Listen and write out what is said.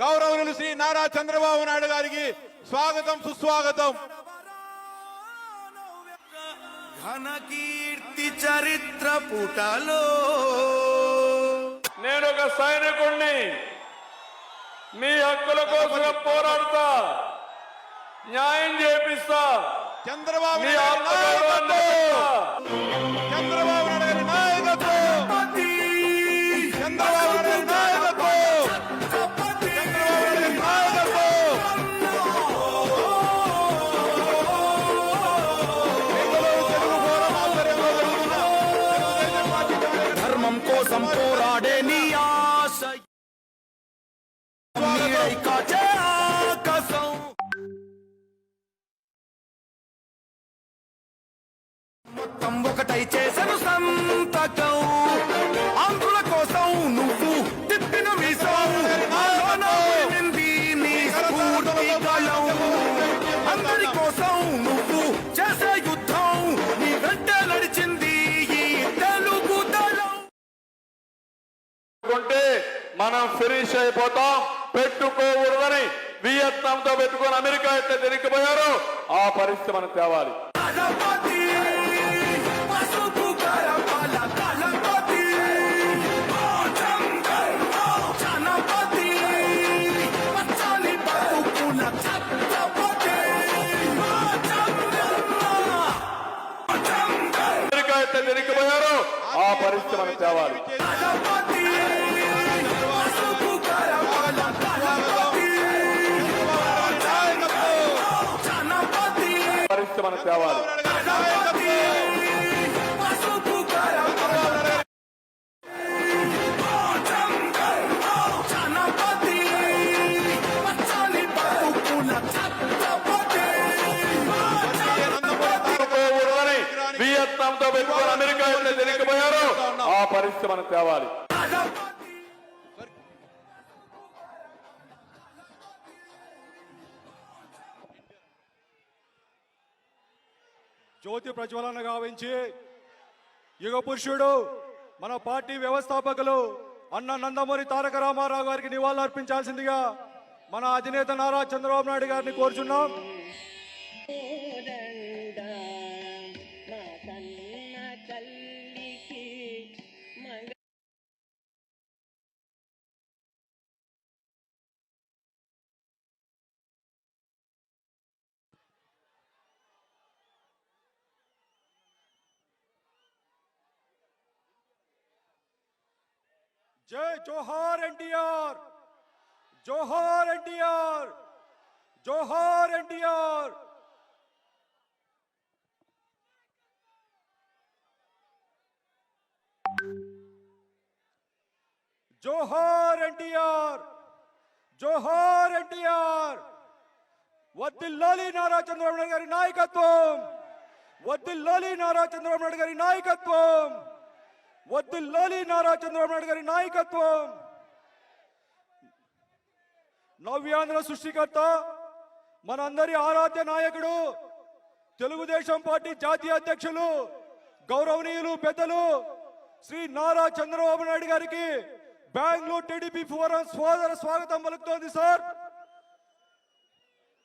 గౌరవనీయులు శ్రీ నారా చంద్రబాబు నాయుడు గారికి స్వాగతం సుస్వాగతం. ఘన కీర్తి చరిత్ర పుటలో. నేను ఒక సైనికుణ్ణి. మీ హక్కుల కోసం పోరాడతా. న్యాయం చేపిస్తా. చంద్రబాబు మొత్తం ఒకటై చేసను సంతకం. ఆంధ్రుల కోసం నువ్వు తిప్పిన మీసం. నీ స్ఫూర్తి గళం అందరి కోసం నువ్వు చేసే యుద్ధం. నీ వెంట నడిచింది ఈ తెలుగు దళం. మనం ఫినిష్ అయిపోతాం. పెట్టుకోకూడదని వియత్నాం తో పెట్టుకొని అమెరికా ఎట్లా తిరిగిపోయారో. ఆ పరిస్థితి మనం తేవాలి. అమెరికా ఎట్లా తిరిగిపోయారో. ఆ పరిస్థితి మనం తేవాలి. పెట్టుకోకూడదని తేవాలి. తో పెట్టుకొని అమెరికా తెలియకపోయారు ఆ పరిస్థితి మనం తేవాలి. జ్యోతి ప్రజ్వలన గావించి. యుగ పురుషుడు మన పార్టీ వ్యవస్థాపకులు అన్న నందమూరి తారక రామారావు గారికి నివాళులు అర్పించాల్సిందిగా మన అధినేత నారా చంద్రబాబు నాయుడు గారిని కోరుచున్నాం. జై జోహార్ ఎన్టీఆర్ జోహార్ ఎన్టీఆర్ జోహార్ ఎన్టీఆర్ జోహార్ ఎన్టీఆర్ జోహార్ ఎన్టీఆర్ వద్దిల్లాలి నారా చంద్రబాబు నాయుడు గారి నాయకత్వం వద్దిల్లాలి నారా చంద్రబాబు నాయుడు గారి నాయకత్వం వద్దిల్లాలి నారా చంద్రబాబు నాయుడు గారి నాయకత్వం. నవ్యాంధ్ర సృష్టికర్త మనందరి ఆరాధ్య నాయకుడు తెలుగుదేశం పార్టీ జాతీయ అధ్యక్షులు గౌరవనీయులు పెద్దలు శ్రీ నారా చంద్రబాబు నాయుడు గారికి బెంగళూరు టీడీపీ ఫోరం సోదర స్వాగతం పలుకుతోంది సార్.